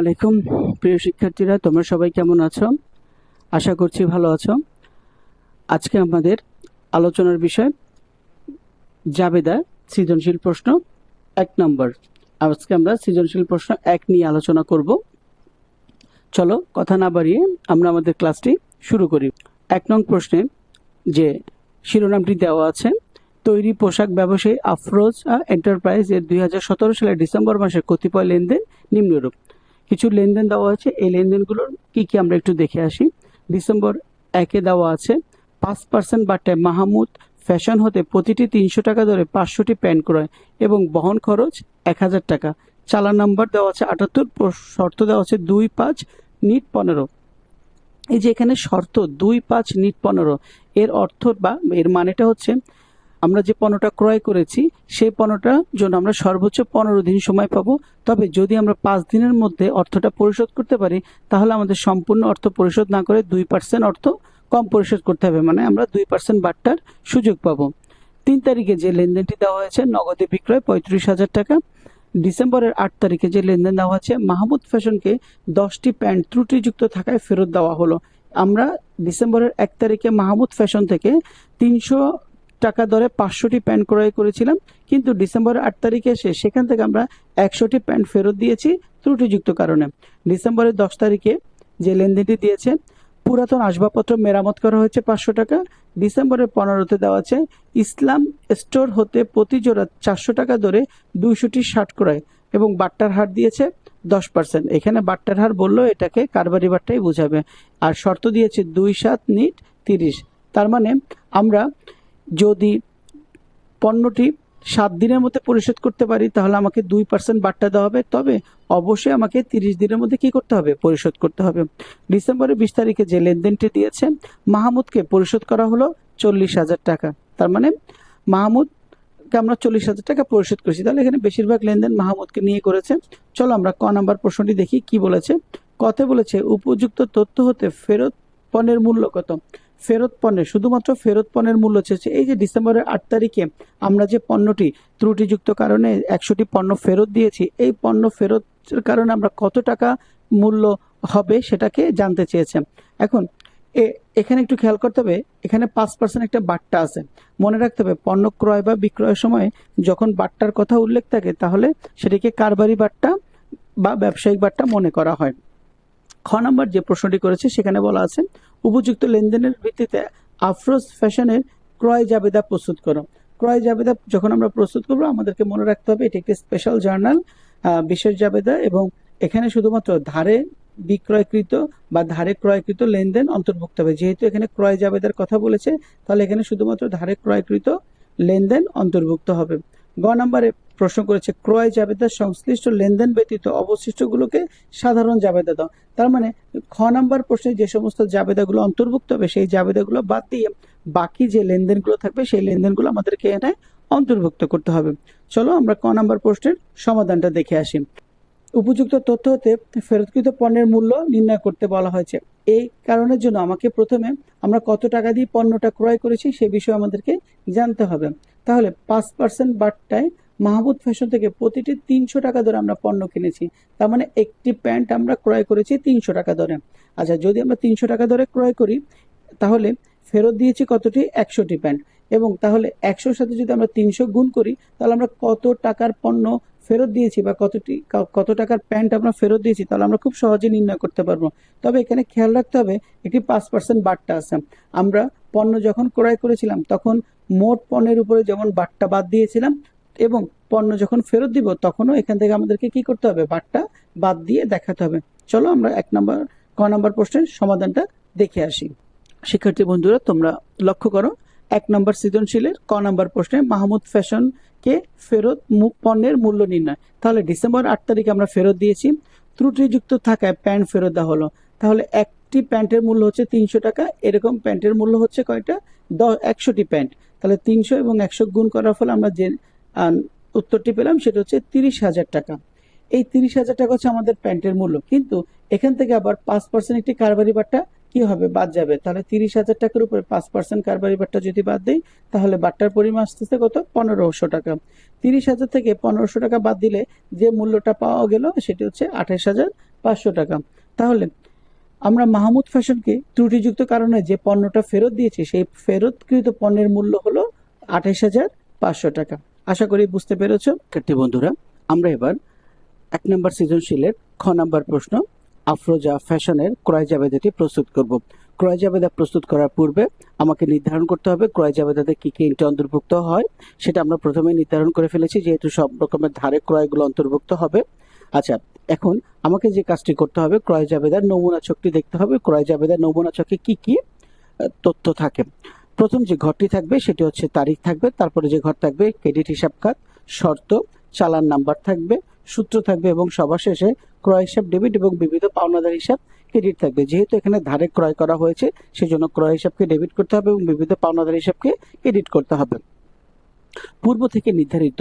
আলাইকুম, প্রিয় শিক্ষার্থীরা, তোমরা সবাই কেমন আছো? আশা করছি ভালো আছো। আজকে আমাদের আলোচনার বিষয় জাবেদা সৃজনশীল প্রশ্ন এক নম্বর। আজকে আমরা সৃজনশীল প্রশ্ন এক নিয়ে আলোচনা করব। চলো কথা না বাড়িয়ে আমরা আমাদের ক্লাসটি শুরু করি। এক নং প্রশ্নে যে শিরোনামটি দেওয়া আছে, তৈরি পোশাক ব্যবসায়ী আফরোজ এন্টারপ্রাইজ এর দুই হাজার সতেরো সালের ডিসেম্বর মাসে কতিপয় লেনদেন নিম্নরূপ। কিছু লেনদেন দেওয়া আছে এই লেনদেনগুলোর কি কি আমরা একটু দেখে আসি। ডিসেম্বর একে দেওয়া আছে, পাঁচ পার্সেন্ট বাট্টায় মাহমুদ ফ্যাশন হতে প্রতিটি তিনশো টাকা ধরে পাঁচশোটি প্যান্ট ক্রয় এবং বহন খরচ এক হাজার টাকা। চালান নাম্বার দেওয়া আছে আটাত্তর শর্ত দেওয়া আছে দুই পাঁচ, নিট পনেরো। এই যে এখানে শর্ত, দুই পাঁচ, নিট পনেরো, এর অর্থ বা এর মানেটা হচ্ছে আমরা যে পণ্যটা ক্রয় করেছি, সেই পণ্যটার জন্য আমরা সর্বোচ্চ পনেরো দিন সময় পাবো। তবে যদি আমরা পাঁচ দিনের মধ্যে অর্থটা পরিশোধ করতে পারি, তাহলে আমাদের সম্পূর্ণ অর্থ পরিশোধ না করে দুই পার্সেন্ট অর্থ কম পরিশোধ করতে হবে। মানে আমরা দুই পার্সেন্ট বাট্টার সুযোগ পাবো। তিন তারিখে যে লেনদেনটি দেওয়া হয়েছে, নগদে বিক্রয় পঁয়ত্রিশ হাজার টাকা। ডিসেম্বরের আট তারিখে যে লেনদেন দেওয়া হচ্ছে, মাহমুদ ফ্যাশনকে দশটি প্যান্ট ত্রুটিযুক্ত থাকায় ফেরত দেওয়া হলো। আমরা ডিসেম্বরের এক তারিখে মাহমুদ ফ্যাশন থেকে তিনশো টাকা দরে পাঁচশোটি প্যান্ট ক্রয় করেছিলাম, কিন্তু ডিসেম্বরের আট তারিখে এসে সেখান থেকে আমরা একশোটি প্যান্ট ফেরত দিয়েছি ত্রুটিযুক্ত কারণে। ডিসেম্বরের দশ তারিখে যে লেনদেনটি দিয়েছে পুরাতন আসবাবপত্র মেরামত করা হয়েছে পাঁচশো টাকা। ডিসেম্বরের পনেরোতে দেওয়া আছে, ইসলাম স্টোর হতে প্রতি জোড়া চারশো টাকা ধরে দুইশোটি শার্ট ক্রয় এবং বাট্টার হার দিয়েছে দশ পার্সেন্ট। এখানে বাট্টার হার বলল এটাকে কারবারি বাট্টাই বোঝাবে। আর শর্ত দিয়েছে দুই সাত নিট তিরিশ। তার মানে আমরা যদি পণ্যটি সাত দিনের মধ্যে পরিশোধ করতে পারি, তাহলে আমাকে দুই পার্সেন্ট বাট্টা দেওয়া হবে। তবে অবশ্যই আমাকে তিরিশ দিনের মধ্যে কি করতে হবে? পরিশোধ করতে হবে। ডিসেম্বরের বিশ তারিখে যে লেনদেনটি দিয়েছে, মাহমুদকে পরিশোধ করা হলো চল্লিশ হাজার টাকা। তার মানে মাহমুদকে আমরা চল্লিশ হাজার টাকা পরিশোধ করেছি। তাহলে এখানে বেশিরভাগ লেনদেন মাহমুদকে নিয়ে করেছে। চলো আমরা ক নাম্বার প্রশ্নটি দেখি, কি বলেছে? কতে বলেছে, উপযুক্ত তথ্য হতে ফেরত পণ্যের মূল্য কত? ফেরত পণ্যের শুধুমাত্র ফেরত পণ্যের মূল্য চেয়েছে। এই যে ডিসেম্বরের আট তারিখে আমরা যে পণ্যটি ত্রুটিযুক্ত কারণে একশোটি পণ্য ফেরত দিয়েছি, এই পণ্য ফেরতের কারণে আমরা কত টাকা মূল্য হবে সেটাকে জানতে চেয়েছে এখন এখানে একটু খেয়াল করতে হবে, এখানে পাঁচ পার্সেন্ট একটা বাট্টা আছে। মনে রাখতে হবে, পণ্য ক্রয় বা বিক্রয়ের সময় যখন বাট্টার কথা উল্লেখ থাকে, তাহলে সেটিকে কারবারি বাট্টা বা ব্যবসায়িক বাট্টা মনে করা হয়। খ নম্বর যে প্রশ্নটি করেছে, সেখানে বলা আছে, উপযুক্ত লেনদেনের ভিত্তিতে আফরোজ ফ্যাশনের ক্রয় জাবেদা প্রস্তুত করো। ক্রয় জাবেদা যখন আমরা প্রস্তুত করব, আমাদেরকে মনে রাখতে হবে, এটি একটি স্পেশাল জার্নাল বিশেষ জাবেদা এবং এখানে শুধুমাত্র ধারে বিক্রয়কৃত বা ধারে ক্রয়কৃত লেনদেন অন্তর্ভুক্ত হবে। যেহেতু এখানে ক্রয় জাবেদার কথা বলেছে, তাহলে এখানে শুধুমাত্র ধারে ক্রয়কৃত লেনদেন অন্তর্ভুক্ত হবে। গ নম্বরে প্রশ্ন করেছে, ক্রয় জাবেদার সংশ্লিষ্ট লেনদেন ব্যতীত অবশিষ্টগুলোকে সাধারণ জাবেদা দাও। তার মানে খ নাম্বার প্রশ্নে যে সমস্ত জাবেদাগুলো অন্তর্ভুক্ত হবে, সেই জাবেদাগুলো বাদ দিয়ে বাকি যে লেনদেনগুলো থাকবে, সেই লেনদেনগুলো আমাদেরকে এখানে অন্তর্ভুক্ত করতে হবে। চলো আমরা ক নাম্বার প্রশ্নের সমাধানটা দেখে আসি। উপযুক্ত তথ্য হতে ফেরতকৃত পণ্যের মূল্য নির্ণয় করতে বলা হয়েছে। এই কারণের জন্য আমাকে প্রথমে আমরা কত টাকা দিয়ে পণ্যটা ক্রয় করেছি সে বিষয়ে আমাদেরকে জানতে হবে। তাহলে পাঁচ পার্সেন্ট বাট্টায় মাহমুদ ফ্যাশন থেকে প্রতিটি তিনশো টাকা ধরে আমরা পণ্য কিনেছি। তার মানে একটি প্যান্ট আমরা ক্রয় করেছি তিনশো টাকা ধরে আচ্ছা যদি আমরা তিনশো টাকা ধরে ক্রয় করি, তাহলে ফেরত দিয়েছি কতটি? একশোটি প্যান্ট। এবং তাহলে একশোর সাথে যদি আমরা তিনশো গুণ করি, তাহলে আমরা কত টাকার পণ্য ফেরত দিয়েছি বা কতটি, কত টাকার প্যান্ট আমরা ফেরত দিয়েছি, তাহলে আমরা খুব সহজে নির্ণয় করতে পারব। তবে এখানে খেয়াল রাখতে হবে, একটি পাঁচ পার্সেন্ট বাট্টা আছে। আমরা পণ্য যখন ক্রয় করেছিলাম, তখন মোট পণ্যের উপরে যেমন বাট্টা বাদ দিয়েছিলাম এবং পণ্য যখন ফেরত দিব, তখনও এখান থেকে আমাদেরকে কি করতে হবে? বাট্টা বাদ দিয়ে দেখাতে হবে। চলো আমরা এক নম্বর, ক নম্বর প্রশ্নের সমাধানটা দেখে আসি। শিক্ষার্থী বন্ধুরা, তোমরা লক্ষ্য করো এক নম্বর সৃজনশীলের, ক নম্বর প্রশ্নে মাহমুদ ফ্যাশন কে ফেরত পণ্যের মূল্য নির্ণয়। তাহলে ডিসেম্বর আট তারিখে আমরা ফেরত দিয়েছি। ত্রুটিযুক্ত থাকায় প্যান্ট ফেরত দেওয়া হলো। তাহলে একটি প্যান্টের মূল্য হচ্ছে তিনশো টাকা। এরকম প্যান্টের মূল্য হচ্ছে কয়টা? দশ, একশোটি প্যান্ট। তাহলে তিনশো এবং একশো গুণ করার ফলে আমরা যে উত্তরটি পেলাম সেটা হচ্ছে তিরিশ হাজার টাকা। এই তিরিশ হাজার টাকা হচ্ছে আমাদের প্যান্টের মূল্য। কিন্তু এখান থেকে আবার পাঁচ পার্সেন্ট একটি কারবারি বাট্টা কি হবে? বাদ যাবে। তাহলে তিরিশ হাজার টাকার উপরে পাঁচ পার্সেন্ট কারবারি বাট্টা যদি বাদ দেই, তাহলে বাট্টার পরিমাণ আসতেছে কত? পনেরোশো টাকা। তিরিশ হাজার থেকে পনেরোশো টাকা বাদ দিলে যে মূল্যটা পাওয়া গেল, সেটি হচ্ছে আঠাশ হাজার পাঁচশো টাকা। তাহলে আমরা মাহমুদ ফ্যাশনকে ত্রুটিযুক্ত কারণে যে পণ্যটা ফেরত দিয়েছি, সেই ফেরতকৃত পণ্যের মূল্য হলো আঠাশ হাজার পাঁচশো টাকা। আশা করি বুঝতে পেরেছ। বন্ধুরা, আমরা এবার এক নম্বর সৃজনশীলের খ নম্বর প্রশ্ন আফরোজা ফ্যাশনের ক্রয় জাবেদাটি প্রস্তুত করব। ক্রয় জাবেদা প্রস্তুত করার পূর্বে আমাকে নির্ধারণ করতে হবে ক্রয় জাবেদাতে কি কি ইনটা অন্তর্ভুক্ত হয়, সেটা আমরা প্রথমে নির্ধারণ করে ফেলেছি, যেহেতু সব রকমের ধারে ক্রয়গুলো অন্তর্ভুক্ত হবে। আচ্ছা এখন আমাকে যে কাজটি করতে হবে, ক্রয় জাবেদার নমুনা চকটি দেখতে হবে, ক্রয় জাবেদার নমুনা চকে কি কি তথ্য থাকে। প্রথম যে ঘরটি থাকবে, সেটি হচ্ছে তারিখ থাকবে, তারপরে যে ঘর থাকবে, ক্রেডিট হিসাব খাত শর্ত, চালান নাম্বার থাকবে সূত্র থাকবে এবং সবার শেষে ক্রয় হিসাব ডেবিট এবং বিবিধ পাওনাদার হিসাব ক্রেডিট থাকবে। যেহেতু এখানে ধারে ক্রয় করা হয়েছে, সেজন্য ক্রয় হিসাবকে ডেবিট করতে হবে এবং বিবিধ পাওনাদার হিসাবকে ক্রেডিট করতে হবে। পূর্ব থেকে নির্ধারিত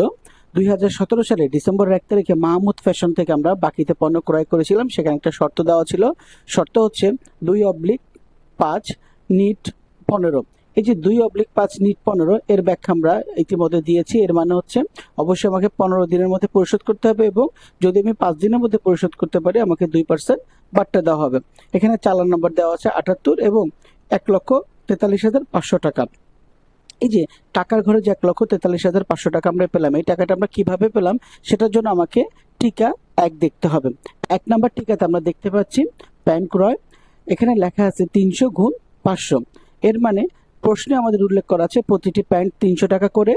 দুই হাজার সতেরো সালে ডিসেম্বরের এক তারিখে মাহমুদ ফ্যাশন থেকে আমরা বাকিতে পণ্য ক্রয় করেছিলাম। সেখানে একটা শর্ত দেওয়া ছিল। শর্ত হচ্ছে দুই অবলিক পাঁচ নিট পনেরো। এই যে দুই অবলিক পাঁচ নিট পনেরো, এর ব্যাখ্যা আমরা ইতিমধ্যে দিয়েছি। এর মানে হচ্ছে, অবশ্যই আমাকে পনেরো দিনের মধ্যে পরিশোধ করতে হবে এবং যদি আমি পাঁচ দিনের মধ্যে পরিশোধ করতে পারি, আমাকে দুই পার্সেন্ট বাট্টা দেওয়া হবে। এখানে চালান নম্বর দেওয়া আছে আটাত্তর এবং এক লক্ষ তেতাল্লিশ হাজার পাঁচশো টাকা। এই যে টাকার ঘরে যে এক লক্ষ তেতাল্লিশ হাজার পাঁচশো টাকা আমরা পেলাম, এই টাকাটা আমরা কীভাবে পেলাম, সেটার জন্য আমাকে টিকা এক দেখতে হবে। এক নাম্বার টিকাতে আমরা দেখতে পাচ্ছি, প্যান ক্রয়। এখানে লেখা আছে তিনশো গুণ পাঁচশো। এর মানে প্রশ্নে আমাদের উল্লেখ করা আছে, প্রতিটি প্যান্ট তিনশো টাকা করে,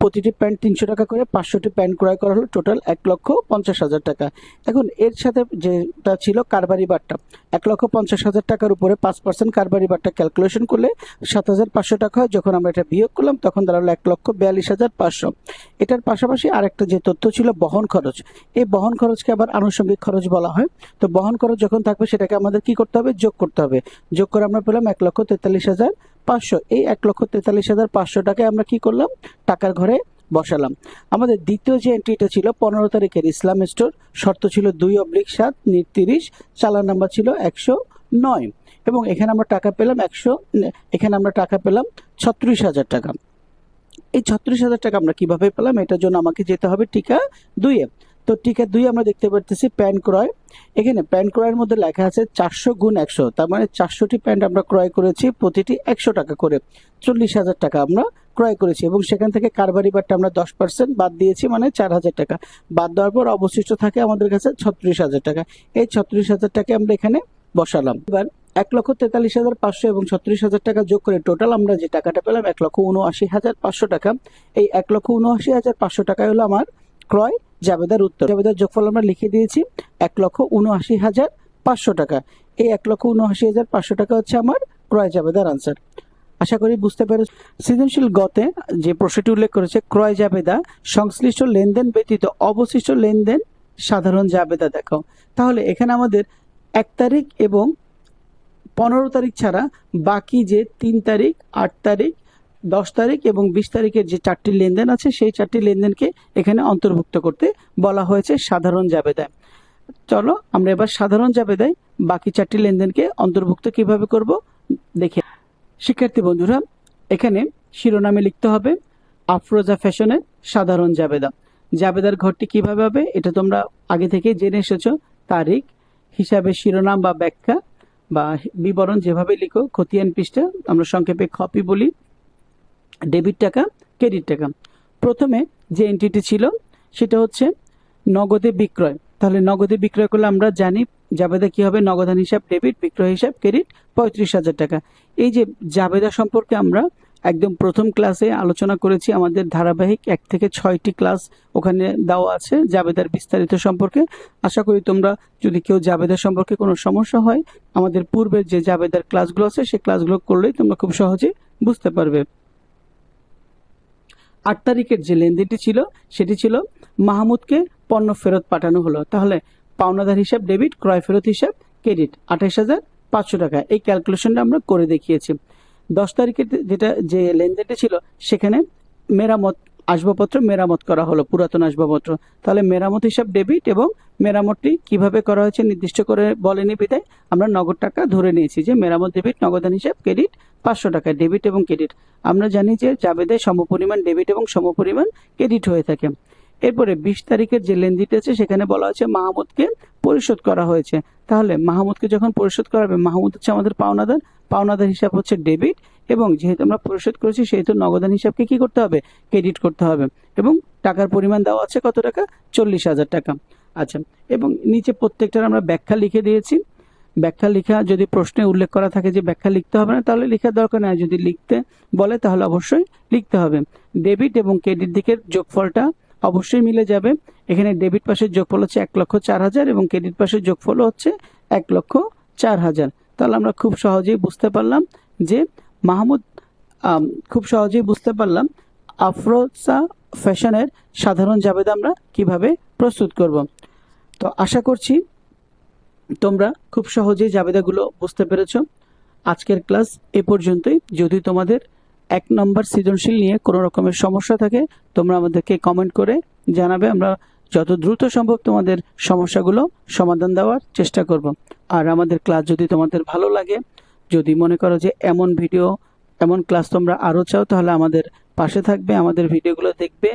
প্রতিটি প্যান্ট তিনশো টাকা করে পাঁচশোটি প্যান্ট ক্রয় করা হলো, টোটাল এক লক্ষ পঞ্চাশ হাজার টাকা। এখন এর সাথে যেটা ছিল কারবারি বাট্টা, এক লক্ষ পঞ্চাশ হাজার টাকার উপরে পাঁচ পার্সেন্ট কারবারি বাট্টা ক্যালকুলেশন করলে সাত হাজার পাঁচশো টাকা হয়। যখন আমরা এটা বিয়োগ করলাম, তখন দাঁড়াল এক লক্ষ বিয়াল্লিশ হাজার পাঁচশো। এটার পাশাপাশি আরেকটা যে তথ্য ছিল, বহন খরচ, এই বহন খরচকে আবার আনুষঙ্গিক খরচ বলা হয়। তো বহন খরচ যখন থাকবে, সেটাকে আমাদের কি করতে হবে? যোগ করতে হবে। যোগ করে আমরা পেলাম এক লক্ষ তেতাল্লিশ হাজার পাঁচশো, এই এক লক্ষ তেতাল্লিশ হাজার পাঁচশো টাকায় আমরা কি করলাম? টাকার ঘরে বসালাম। আমাদের দ্বিতীয় যে এন্ট্রিটা ছিল, পনেরো তারিখের ইসলাম স্টোর শর্ত ছিল দুই অব্লিক সাত, নিট চালান নাম্বার ছিল একশো নয়। এবং এখানে আমরা টাকা পেলাম একশো, এখানে আমরা টাকা পেলাম ছত্রিশ হাজার টাকা। এই ছত্রিশ হাজার টাকা আমরা কীভাবে পেলাম? এটার জন্য আমাকে যেতে হবে টিকা দুইয়ে। তো টিকা দুই আমরা দেখতে পারতেছি প্যান্ট ক্রয়। এখানে প্যান্ট ক্রয়ের মধ্যে লেখা আছে চারশো গুণ একশো। তার মানে চারশোটি প্যান্ট আমরা ক্রয় করেছি, প্রতিটি একশো টাকা করে। চল্লিশ হাজার টাকা আমরা ক্রয় করেছি এবং সেখান থেকে কারবারি বারটা আমরা দশ পার্সেন্ট বাদ দিয়েছি মানে চার হাজার টাকা। বাদ দেওয়ার পর অবশিষ্ট থাকে আমাদের কাছে ছত্রিশ হাজার টাকা। এই ছত্রিশ হাজার টাকা আমরা এখানে বসালাম। এবার এক লক্ষ তেতাল্লিশ হাজার পাঁচশো এবং ছত্রিশ হাজার টাকা যোগ করে টোটাল আমরা যে টাকাটা পেলাম এক লক্ষ উনআশি হাজার পাঁচশো টাকা। এই এক লক্ষ উনআশি হাজার পাঁচশো টাকা হলো আমার ক্রয়। জাবেদার উত্তর। জাবেদার যোগফল আমরা লিখে দিয়েছি এক লক্ষ উনআশি হাজার পাঁচশো টাকা। এই এক লক্ষ উনআশি হাজার পাঁচশো টাকা হচ্ছে আমার ক্রয় জাবেদার আনসার আশা করি বুঝতে পেরে সৃজনশীল গতে যে প্রশ্নটি উল্লেখ করেছে, ক্রয় জাবেদা সংশ্লিষ্ট লেনদেন ব্যতীত অবশিষ্ট লেনদেন সাধারণ জাবেদা দেখাও। তাহলে এখানে আমাদের এক তারিখ এবং পনেরো তারিখ ছাড়া বাকি যে তিন তারিখ, আট তারিখ দশ তারিখ এবং বিশ তারিখের যে চারটি লেনদেন আছে, সেই চারটি লেনদেনকে এখানে অন্তর্ভুক্ত করতে বলা হয়েছে সাধারণ জাবেদায়। চলো, আমরা এবার সাধারণ জাবেদায় বাকি চারটি লেনদেনকে অন্তর্ভুক্ত কীভাবে করব দেখে শিক্ষার্থী বন্ধুরা, এখানে শিরোনামে লিখতে হবে, আফরোজা ফ্যাশনের সাধারণ জাবেদা। জাবেদার ঘরটি কীভাবে হবে, এটা তোমরা আগে থেকে জেনে এসেছ। তারিখ, হিসাবে শিরোনাম বা ব্যাখ্যা বা বিবরণ যেভাবে লিখো, খতিয়ান পৃষ্ঠা, আমরা সংক্ষেপে খপি বলি। ডেবিট টাকা, ক্রেডিট টাকা। প্রথমে যে এন্ট্রিটি ছিল, সেটা হচ্ছে নগদে বিক্রয়। তাহলে নগদে বিক্রয় করলে আমরা জানি জাবেদা কি হবে? নগদান হিসাব, ডেবিট, বিক্রয় হিসাব, ক্রেডিট, পঁয়ত্রিশ হাজার টাকা। এই যে জাবেদা সম্পর্কে আমরা একদম প্রথম ক্লাসে আলোচনা করেছি, আমাদের ধারাবাহিক এক থেকে ছয়টি ক্লাস ওখানে দেওয়া আছে জাবেদার বিস্তারিত সম্পর্কে। আশা করি তোমরা যদি কেউ জাবেদা সম্পর্কে কোনো সমস্যা হয়, আমাদের পূর্বের যে জাবেদার ক্লাসগুলো আছে, সেই ক্লাসগুলো করলেই তোমরা খুব সহজে বুঝতে পারবে। আট তারিখের যে লেনদেনটি ছিল, সেটি ছিল মাহমুদকে পণ্য ফেরত পাঠানো হলো। তাহলে পাওনাদার হিসাব, ডেবিট, ক্রয় ফেরত হিসাব, ক্রেডিট আঠাশ হাজার পাঁচশো টাকা। এই ক্যালকুলেশনটা আমরা করে দেখিয়েছি। দশ তারিখের যেটা যে লেনদেনটি ছিল, সেখানে মেরামত আসবাবপত্র মেরামত করা হলো, পুরাতন আসবাবপত্র। তাহলে মেরামত হিসাব ডেবিট এবং মেরামতটি কীভাবে করা হয়েছে নির্দিষ্ট করে বলেনি বিদায় আমরা নগদ টাকা ধরে নিয়েছি যে মেরামত ডেবিট নগদান হিসাব ক্রেডিট পাঁচশো টাকা ডেবিট এবং ক্রেডিট আমরা জানি যে জাবেদে সমপরিমাণ ডেবিট এবং সমপরিমাণ ক্রেডিট হয়ে থাকে। এরপরে বিশ তারিখের যে লেনদেনটি আছে, সেখানে বলা হয়েছে মাহমুদকে পরিশোধ করা হয়েছে। তাহলে মাহমুদকে যখন পরিশোধ করা হবে, মাহমুদ হচ্ছে আমাদের পাওনাদার। পাওনাদার হিসাব হচ্ছে ডেবিট এবং যেহেতু আমরা পরিশোধ করেছি, সেহেতু নগদান হিসাবকে কি করতে হবে? ক্রেডিট করতে হবে। এবং টাকার পরিমাণ দেওয়া আছে কত টাকা? চল্লিশ হাজার টাকা। আচ্ছা এবং নিচে প্রত্যেকটার আমরা ব্যাখ্যা লিখে দিয়েছি। ব্যাখ্যা লেখা যদি প্রশ্নে উল্লেখ করা থাকে যে ব্যাখ্যা লিখতে হবে না, তাহলে লেখার দরকার নেই। যদি লিখতে বলে, তাহলে অবশ্যই লিখতে হবে। ডেবিট এবং ক্রেডিট দিকের যোগফলটা অবশ্যই মিলে যাবে। এখানে ডেবিট পাশের যোগফল হচ্ছে এক লক্ষ চার হাজার এবং ক্রেডিট পাশের যোগফল হচ্ছে এক লক্ষ চার হাজার। তাহলে আমরা খুব সহজেই বুঝতে পারলাম যে মাহমুদ খুব সহজেই বুঝতে পারলাম আফরোজা ফ্যাশনের সাধারণ জাবেদা আমরা কীভাবে প্রস্তুত করব। তো আশা করছি তোমরা খুব সহজেই জাবেদাগুলো বুঝতে পেরেছ। আজকের ক্লাস এ পর্যন্তই। যদি তোমাদের এক নম্বর সৃজনশীল নিয়ে কোনো রকমের সমস্যা থাকে, তোমরা আমাদেরকে কমেন্ট করে জানাবে। আমরা যত দ্রুত সম্ভব তোমাদের সমস্যাগুলো সমাধান দেওয়ার চেষ্টা করব। আর আমাদের ক্লাস যদি তোমাদের ভালো লাগে, যদি মনে করো যে এমন ভিডিও এমন ক্লাস তোমরা আরও চাও, তাহলে আমাদের পাশে থাকবে, আমাদের ভিডিওগুলো দেখবে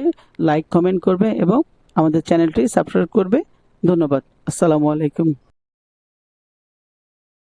লাইক কমেন্ট করবে এবং আমাদের চ্যানেলটি সাবস্ক্রাইব করবে। ধন্যবাদ। আসসালামু আলাইকুম।